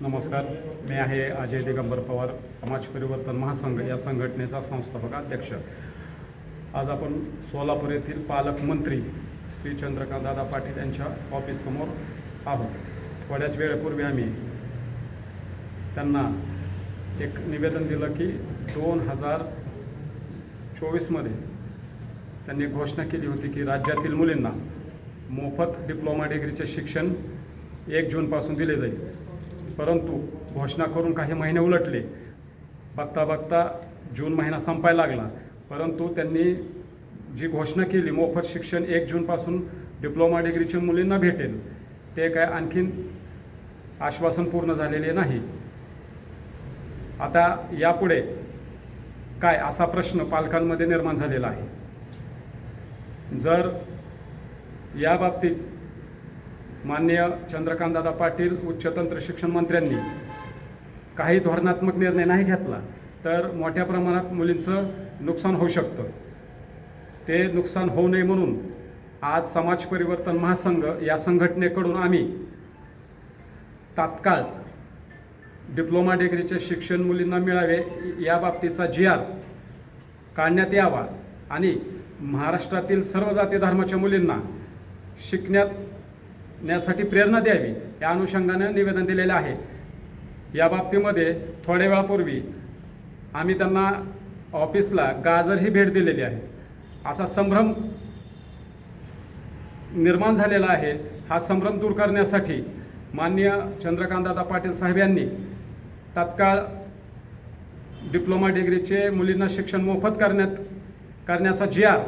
नमस्कार मी आहे अजय दिगंबर पवार समाज परिवर्तन महासंघ या संघटनेचा संस्थापक अध्यक्ष. आज आपण सोलापूर येथील पालकमंत्री श्री चंद्रकांतदादा पाटील यांच्या ऑफिससमोर आहोत. थोड्याच वेळेपूर्वी आम्ही त्यांना एक निवेदन दिलं की दोन हजार चोवीसमध्ये त्यांनी घोषणा केली होती की राज्यातील मुलींना मोफत डिप्लोमा डिग्रीचे शिक्षण एक जूनपासून दिले जाईल. परंतु घोषणा करून काही महिने उलटले. बघता बघता जून महिना संपायला लागला. परंतु त्यांनी जी घोषणा केली मोफत शिक्षण एक जूनपासून डिप्लोमा डिग्रीच्या मुलींना भेटेल. ते काय आणखीन आश्वासन पूर्ण झालेले नाही. आता यापुढे काय असा प्रश्न पालकांमध्ये निर्माण झालेला आहे. जर या बाबतीत माननीय चंद्रकांतदादा पाटील उच्चतंत्र शिक्षण मंत्र्यांनी काही धोरणात्मक निर्णय नाही घेतला तर मोठ्या प्रमाणात मुलींचं नुकसान होऊ शकतं. ते नुकसान होऊ नये म्हणून आज समाज परिवर्तन महासंघ या संघटनेकडून आम्ही तात्काळ डिप्लोमा डिग्रीचे शिक्षण मुलींना मिळावे या बाबतीचा जी आर काढण्यात यावा आणि महाराष्ट्रातील सर्व जाती धर्माच्या मुलींना शिकण्यात न्यासाठी प्रेरणा द्यावी या अनुषंगानं निवेदन दिलेलं आहे. या बाबतीमध्ये थोड्या वेळापूर्वी आम्ही त्यांना ऑफिसला गाजरही भेट दिलेली आहे. असा संभ्रम निर्माण झालेला आहे. हा संभ्रम दूर करण्यासाठी माननीय चंद्रकांतदादा पाटील साहेब यांनी तात्काळ डिप्लोमा डिग्रीचे मुलींना शिक्षण मोफत करण्यात करण्याचा जी आर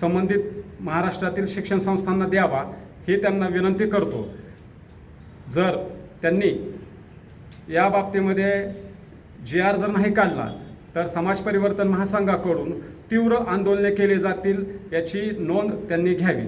संबंधित महाराष्ट्रातील शिक्षण संस्थांना द्यावा हे त्यांना विनंती करतो. जर त्यांनी या बाबतीमध्ये जी आर जर नाही काढला तर समाज परिवर्तन महासंघाकडून तीव्र आंदोलने केली जातील याची नोंद त्यांनी घ्यावी.